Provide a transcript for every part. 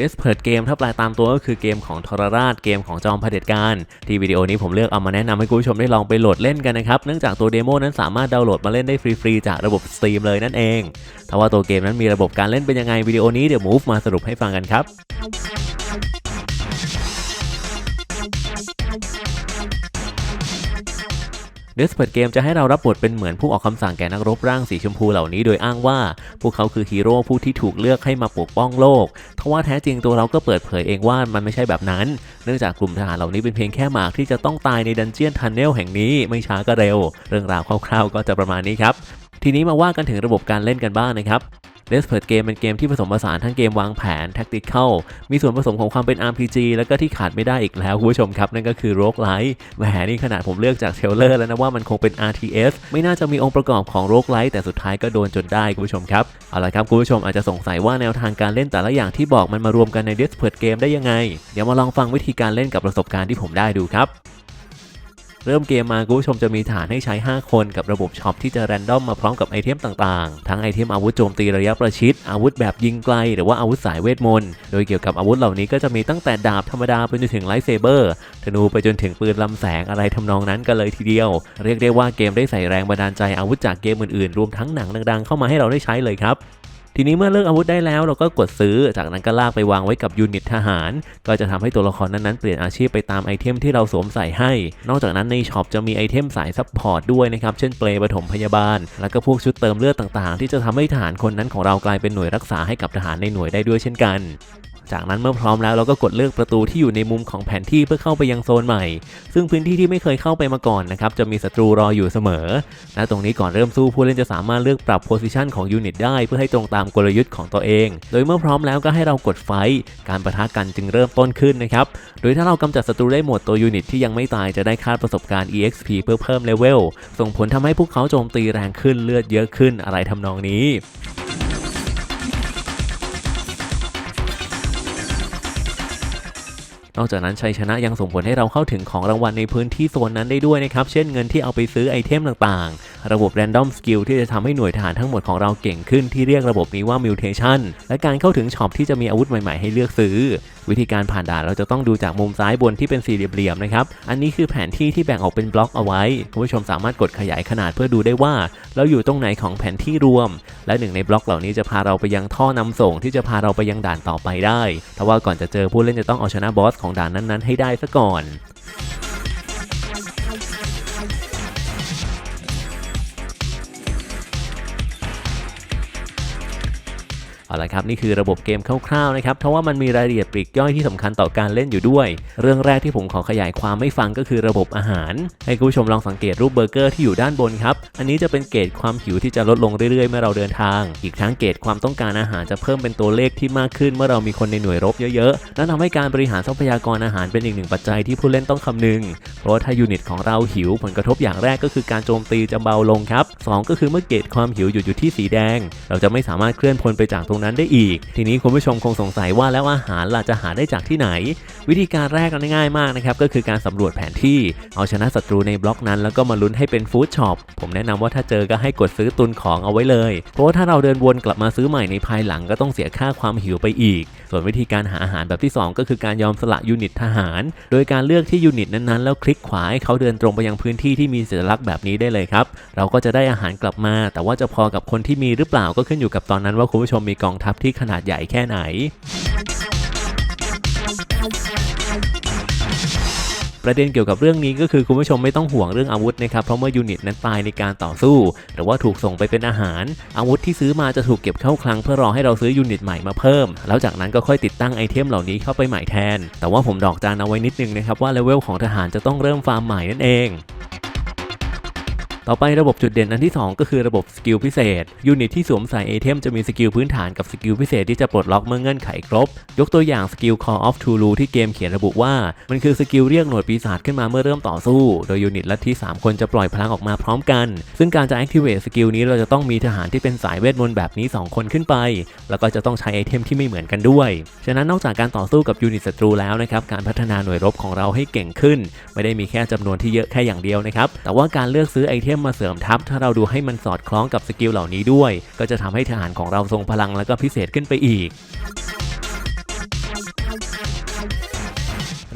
Desperate Game ถ้าแปลตามตัวก็คือเกมของทรราชเกมของจอมเผด็จการ ที่วิดีโอนี้ผมเลือกเอามาแนะนำให้คุณผู้ชมได้ลองไปโหลดเล่นกันนะครับ เนื่องจากตัวเดโมนั้นสามารถดาวน์โหลดมาเล่นได้ฟรีๆจากระบบสตรีมเลยนั่นเองถ้าว่าตัวเกมนั้นมีระบบการเล่นเป็นยังไงวิดีโอนี้เดี๋ยว Move มาสรุปให้ฟังกันครับ Desperate Game จะให้เรารับบทเป็นเหมือนผู้ออกคำสั่งแก่นักรบร่างสีชมพูเหล่านี้โดยอ้างว่า พวกเขาคือฮีโร่ผู้ที่ถูกเลือกให้มาปกป้องโลกทว่าแท้จริงตัวเราก็เปิดเผยเองว่ามันไม่ใช่แบบนั้น เนื่องจากกลุ่มทหารเหล่านี้เป็นเพียงแค่หมากที่จะต้องตายในดันเจียนทันเนลแห่งนี้ไม่ช้าก็เร็ว เรื่องราวคร่าวๆ ก็จะประมาณนี้ครับทีนี้มาว่ากันถึงระบบการเล่นกันบ้างนะครับ Desperate Game เป็นเกมที่ผสมผสานทั้งเกมวางแผน Tactical มีส่วนผสมของความเป็น RPG แล้วก็ที่ขาดไม่ได้อีกแล้วคุณผู้ชมครับ นั่นก็คือ Roguelite แหมนี่ขนาดผมเลือกจากเทลเลอร์แล้วนะว่ามันคงเป็น RTS ไม่น่าจะมีองค์ประกอบของ Roguelite แต่สุดท้ายก็โดนจนได้คุณผู้ชมครับ เอาละครับคุณผู้ชมอาจจะสงสัยว่าแนวทางการเล่นแต่ละอย่างที่บอกมันมารวมกันใน Desperate Game ได้ยังไง เดี๋ยวมาลองฟังวิธีการเล่นกับประสบการณ์ที่ผมได้ดูครับ เริ่มเกมมาคุณผู้ชมจะมีฐานให้ใช้ 5 คนกับระบบช็อปที่จะแรนดอมมาพร้อมกับไอเทมต่างๆ ทั้งไอเทมอาวุธโจมตีระยะประชิด อาวุธแบบยิงไกล หรือว่าอาวุธสายเวทมนต์ โดยเกี่ยวกับอาวุธเหล่านี้ก็จะมีตั้งแต่ดาบธรรมดาไปจนถึงไลท์เซเบอร์ธนูไปจนถึงปืนลำแสงอะไรทำนองนั้นกันเลยทีเดียว เรียกได้ว่าเกมได้ใส่แรงบันดาลใจอาวุธจากเกมอื่นๆ รวมทั้งหนังดังๆ เข้ามาให้เราได้ใช้เลยครับ ทีนี้เมื่อเลือกอาวุธได้แล้วเราก็กดซื้อ จากนั้นก็ลากไปวางไว้กับยูนิตทหาร ก็จะทำให้ตัวละครนั้นๆเปลี่ยนอาชีพไปตามไอเทมที่เราสวมใส่ให้ นอกจากนั้นในช็อปจะมีไอเทมสายซัพพอร์ตด้วยนะครับ เช่นเปลปฐมพยาบาล แล้วก็พวกชุดเติมเลือดต่างๆ ที่จะทำให้ทหารคนนั้นของเรากลายเป็นหน่วยรักษาให้กับทหารในหน่วยได้ด้วยเช่นกัน จากนั้นเมื่อพร้อมแล้วเราก็กดเลือกประตูที่อยู่ในมุมของแผนที่เพื่อเข้าไปยังโซนใหม่ ซึ่งพื้นที่ที่ไม่เคยเข้าไปมาก่อนนะครับจะมีศัตรูรออยู่เสมอ และตรงนี้ก่อนเริ่มสู้ผู้เล่นจะสามารถเลือกปรับโพซิชันของยูนิตได้เพื่อให้ตรงตามกลยุทธ์ของตัวเอง โดยเมื่อพร้อมแล้วก็ให้เรากดไฟท์การประทะกันจึงเริ่มต้นขึ้นนะครับ โดยถ้าเรากำจัดศัตรูได้หมดตัวยูนิตที่ยังไม่ตายจะได้ค่าประสบการณ์ EXP เพื่อเพิ่มเลเวล ส่งผลทำให้พวกเขาโจมตีแรงขึ้นเลือดเยอะขึ้นอะไรทำนองนี้ นอกจากนั้นชัยชนะยังส่งผลให้เราเข้าถึงของรางวัลในพื้นที่โซนนั้นได้ด้วยนะครับ เช่นเงินที่เอาไปซื้อไอเทมต่าง ระบบ Random Skill ที่จะทำให้หน่วยทหารทั้งหมดของเราเก่งขึ้นที่เรียกระบบนี้ว่า Mutation และการเข้าถึงช็อปที่จะมีอาวุธใหม่ๆให้เลือกซื้อ วิธีการผ่านด่านเราจะต้องดูจากมุมซ้ายบนที่เป็นสี่เหลี่ยมนะครับ อันนี้คือแผนที่ที่แบ่งออกเป็นบล็อกเอาไว้คุณผู้ชมสามารถกดขยายขนาดเพื่อดูได้ว่า เราอยู่ตรงไหนของแผนที่รวม และหนึ่งในบล็อกเหล่านี้จะพาเราไปยังท่อนำส่ง ที่จะพาเราไปยังด่านต่อไปได้แต่ว่าก่อนจะเจอผู้เล่นจะต้องเอาชนะบอสของด่านนั้นๆให้ได้ซะก่อน เอาละครับนี่คือระบบเกมคร่าวๆนะครับเพราะว่ามันมีรายละเอียดปลีกย่อยที่สำคัญต่อการเล่นอยู่ด้วย เรื่องแรกที่ผมขอขยายความไม่ฟังก็คือระบบอาหาร ให้คุณผู้ชมลองสังเกตรูปเบอร์เกอร์ที่อยู่ด้านบนครับอันนี้จะเป็นเกรดความหิวที่จะลดลงเรื่อยๆ เมื่อเราเดินทาง อีกทั้งเกรดความต้องการอาหารจะเพิ่มเป็นตัวเลขที่มากขึ้น เมื่อเรามีคนในหน่วยรบเยอะๆนั่นทำให้การบริหารทรัพยากรอาหารเป็นอีกหนึ่งปัจจัยที่ผู้เล่นต้องคำนึง เพราะว่าถ้ายูนิตของเราหิวผลกระทบอย่างแรกก็คือการโจมตีจะเบาลงครับสองก็คือเมื่อเกรดความหิวอยู่อยู่ที่สีแดง เราจะไม่สามารถเคลื่อนพลไปจากตรงนั้นได้อีก ทีนี้คุณผู้ชมคงสงสัยว่าแล้วอาหารล่ะจะหาได้จากที่ไหน วิธีการแรกก็ง่ายมากนะครับก็คือการสำรวจแผนที่ เอาชนะศัตรูในบล็อกนั้น แล้วก็มาลุ้นให้เป็นฟู้ดช็อปผมแนะนำว่าถ้าเจอก็ให้กดซื้อตุนของเอาไว้เลย เพราะว่าถ้าเราเดินวนกลับมาซื้อใหม่ในภายหลังก็ต้องเสียค่าความหิวไปอีก ส่วนวิธีการหาอาหารแบบที่ 2 ก็คือการยอมสละยูนิตทหาร โดยการเลือกที่ยูนิตนั้นๆ แล้วคลิกขวาให้เขาเดินตรงไปยังพื้นที่ที่มีสัญลักษณ์แบบนี้ได้เลยครับ เราก็จะได้อาหารกลับมา แต่ว่าจะพอกับคนที่มีหรือเปล่าก็ขึ้นอยู่กับตอนนั้นว่าคุณผู้ชมมีกองทัพที่ขนาดใหญ่แค่ไหน ประเด็นเกี่ยวกับเรื่องนี้ก็คือคุณผู้ชมไม่ต้องห่วงเรื่องอาวุธนะครับ เพราะเมื่อยูนิตนั้นตายในการต่อสู้ หรือว่าถูกส่งไปเป็นอาหาร อาวุธที่ซื้อมาจะถูกเก็บเข้าคลังเพื่อรอให้เราซื้อยูนิตใหม่มาเพิ่ม แล้วจากนั้นก็ค่อยติดตั้งไอเทมเหล่านี้เข้าไปใหม่แทน แต่ว่าผมดอกจานเอาไว้นิดนึงนะครับว่าเลเวลของทหารจะต้องเริ่มฟาร์มใหม่นั่นเอง ต่อไประบบจุดเด่นอันที่ 2 ก็คือระบบสกิลพิเศษ ยูนิตที่สวมใส่ไอเทมจะมีสกิลพื้นฐานกับสกิลพิเศษที่จะปลดล็อกเมื่อเงื่อนไขครบ ยกตัวอย่างสกิล Call of Tulu ที่เกมเขียนระบุว่า มันคือสกิลเรียกหน่วยปีศาจขึ้นมาเมื่อเริ่มต่อสู้ โดยยูนิตลัทธิ3คนจะปล่อยพลังออกมาพร้อมกัน ซึ่งการจะ activate สกิลนี้เราจะต้องมีทหารที่เป็นสายเวทมนต์แบบนี้ 2 คนขึ้นไป แล้วก็จะต้องใช้ไอเทมที่ไม่เหมือนกันด้วย ฉะนั้นนอกจากการต่อสู้กับยูนิตศัตรูแล้วนะครับการพัฒนาหน่วยรบของเราให้เก่งขึ้น ไม่ได้มีแค่จำนวนที่เยอะแค่อย่างเดียวนะครับแต่ว่าการเลือกซื้อไอเทมมาเสริมทัพถ้าเราดูให้มันสอดคล้องกับสกิลเหล่านี้ด้วย ก็จะทำให้ทหารของเราทรงพลังแล้วก็พิเศษขึ้นไปอีก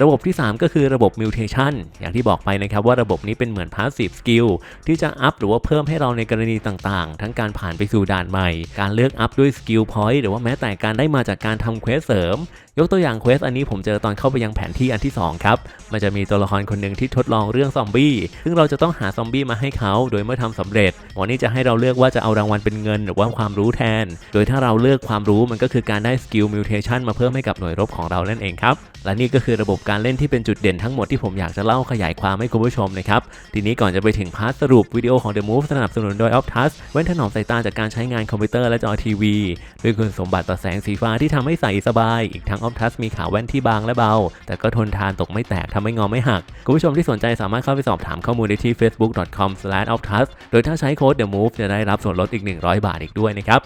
ระบบที่ 3 ก็คือระบบ mutation อย่างที่บอกไปนะครับว่าระบบนี้เป็นเหมือน passive skill ที่จะอัพหรือว่าเพิ่มให้เราในกรณีต่างๆ ทั้งการผ่านไปสู่ด่านใหม่ การเลือกอัพด้วย skill point หรือว่าแม้แต่การได้มาจากการทำเควสเสริมยกตัวอย่างเควสอันนี้ผมเจอตอนเข้าไปยังแผนที่อันที่ 2 ครับ มันจะมีตัวละครคนหนึ่งที่ทดลองเรื่องซอมบี้ซึ่งเราจะต้องหาซอมบี้มาให้เขา โดยเมื่อทำสำเร็จหมอนี่จะให้เราเลือกว่าจะเอารางวัลเป็นเงินหรือว่าความรู้แทน โดยถ้าเราเลือกความรู้มันก็คือการได้สกิลมิวเทชันมาเพิ่มให้กับหน่วยรบของเรานั่นเองครับ และนี่ก็คือระบบการเล่นที่เป็นจุดเด่นทั้งหมดที่ผมอยากจะเล่าขยายความให้คุณผู้ชมนะครับ ทีนี้ก่อนจะไปถึงพาร์ทสรุปวิดีโอของ The Move สนับสนุนโดย Optus เว้นถนอมสายตาจากการใช้งานคอมพิวเตอร์และจอทีวีด้วยคุณสมบัติต่อแสงสีฟ้าที่ทำให้ใส่สบายอีกทั้งออฟทัสมีขาแว่นที่บางและเบา แต่ก็ทนทานตกไม่แตกทำให้งอไม่หัก คุณผู้ชมที่สนใจสามารถเข้าไปสอบถามข้อมูลได้ที่ facebook.com/oftus โดยถ้าใช้โค้ด The Move จะได้รับส่วนลดอีก 100 บาทอีกด้วยนะครับ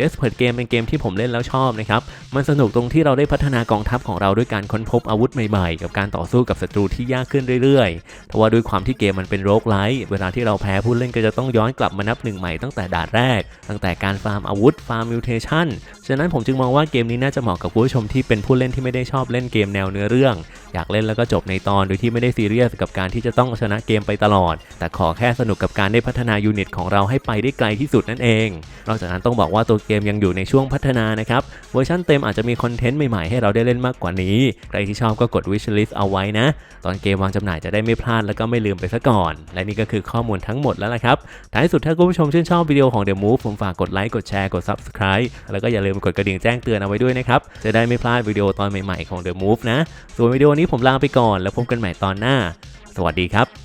Desperate Game เป็นเกมที่ผมเล่นแล้วชอบนะครับมันสนุกตรงที่เราได้พัฒนากองทัพของเราด้วยการค้นพบอาวุธใหม่ๆ กับการต่อสู้กับศัตรูที่ยากขึ้นเรื่อยๆแต่ว่าด้วยความที่เกมมันเป็นโรคไลท์เวลาที่เราแพ้ผู้เล่นก็จะต้องย้อนกลับมานับหนึ่งใหม่ตั้งแต่ด่านแรก ตั้งแต่การฟาร์มอาวุธฟาร์มมิวเทชันฉะนั้นผมจึงมองว่าเกมนี้น่าจะเหมาะกับผู้ชมที่เป็นผู้เล่นที่ไม่ได้ชอบเล่นเกมแนวเนื้อเรื่อง อยากเล่นแล้วก็จบในตอนโดยที่ไม่ได้ซีเรียสกับการที่จะต้องชนะเกมไปตลอด แต่ขอแค่สนุกกับการได้พัฒนายูนิตของเราให้ไปได้ไกลที่สุดนั่นเอง นอกจากนั้นต้องบอกว่าตัวเกมยังอยู่ในช่วงพัฒนานะครับเวอร์ชันเต็มอาจจะมีคอนเทนต์ใหม่ๆให้เราได้เล่นมากกว่านี้ ใครที่ชอบก็กด wish list เอาไว้นะ ตอนเกมวางจำหน่ายจะได้ไม่พลาดแล้วก็ไม่ลืมไปซะก่อน และนี่ก็คือข้อมูลทั้งหมดแล้วละครับท้ายสุดถ้าคุณผู้ชมชื่นชอบวิดีโอของ The Move ผมฝากกดไลค์กดแชร์กด subscribe แล้วก็อย่าลืมกดกระดิ่งแจ้งเตือนเอาไว้ด้วยนะครับจะได้ไม่พลาดวิดีโอตอนใหม่ๆของ The Move นะส่วนวิดีโอนี้ผมลาไปก่อน แล้วพบกันใหม่ตอนหน้า สวัสดีครับ